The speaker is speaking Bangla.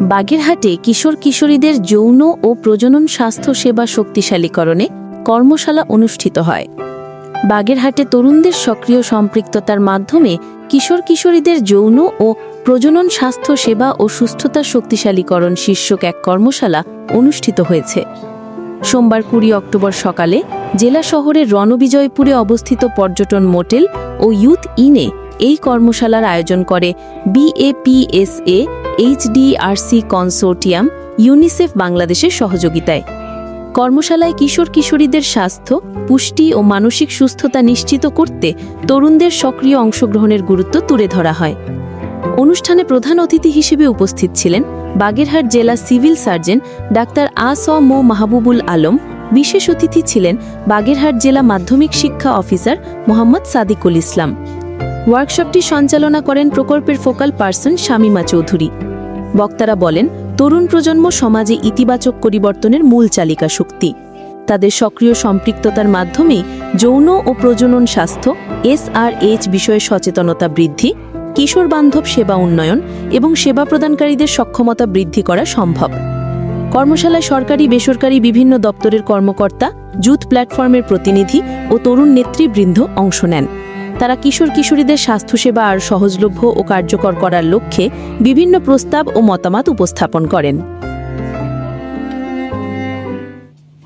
বাগেরহাটে কিশোর কিশোরীদের যৌন ও প্রজনন স্বাস্থ্য সেবা শক্তিশালীকরণে কর্মশালা অনুষ্ঠিত হয়। বাগেরহাটে তরুণদের সক্রিয় সম্পৃক্ততার মাধ্যমে কিশোর কিশোরীদের যৌন ও প্রজনন স্বাস্থ্য সেবা ও সুস্থতা শক্তিশালীকরণ শীর্ষক এক কর্মশালা অনুষ্ঠিত হয়েছে। সোমবার কুড়ি অক্টোবর সকালে জেলা শহরের রণবিজয়পুরে অবস্থিত পর্যটন মোটেল ও ইউথ ইনে এই কর্মশালার আয়োজন করে বিএপিএসএ এইচডিআরসি কনসোর্টিয়াম ইউনিসেফ বাংলাদেশের সহযোগিতায়। কর্মশালায় কিশোর কিশোরীদের স্বাস্থ্য, পুষ্টি ও মানসিক সুস্থতা নিশ্চিত করতে তরুণদের সক্রিয় অংশগ্রহণের গুরুত্ব তুলে ধরা হয়। অনুষ্ঠানে প্রধান অতিথি হিসেবে উপস্থিত ছিলেন বাগেরহাট জেলা সিভিল সার্জন ডাক্তার আ স মো মাহবুবুল আলম। বিশেষ অতিথি ছিলেন বাগেরহাট জেলা মাধ্যমিক শিক্ষা অফিসার মোহাম্মদ সাদিকুল ইসলাম। ওয়ার্কশপটি সঞ্চালনা করেন প্রকল্পের ফোকাল পার্সন শামিমা চৌধুরী। বক্তারা বলেন, তরুণ প্রজন্ম সমাজে ইতিবাচক পরিবর্তনের মূল চালিকা শক্তি। তাদের সক্রিয় সম্পৃক্ততার মাধ্যমে যৌন ও প্রজনন স্বাস্থ্য, এসআরএইচ বিষয়ে সচেতনতা বৃদ্ধি, কিশোর বান্ধব সেবা উন্নয়ন এবং সেবা প্রদানকারীদের সক্ষমতা বৃদ্ধি করা সম্ভব। কর্মশালায় সরকারি, বেসরকারি বিভিন্ন দপ্তরের কর্মকর্তা, জুথ প্ল্যাটফর্মের প্রতিনিধি ও তরুণ নেতৃবৃন্দ অংশ নেন। তারা কিশোর কিশোরীদের স্বাস্থ্যসেবা আর সহজলভ্য ও কার্যকর করার লক্ষ্যে বিভিন্ন প্রস্তাব ও মতামত উপস্থাপন করেন।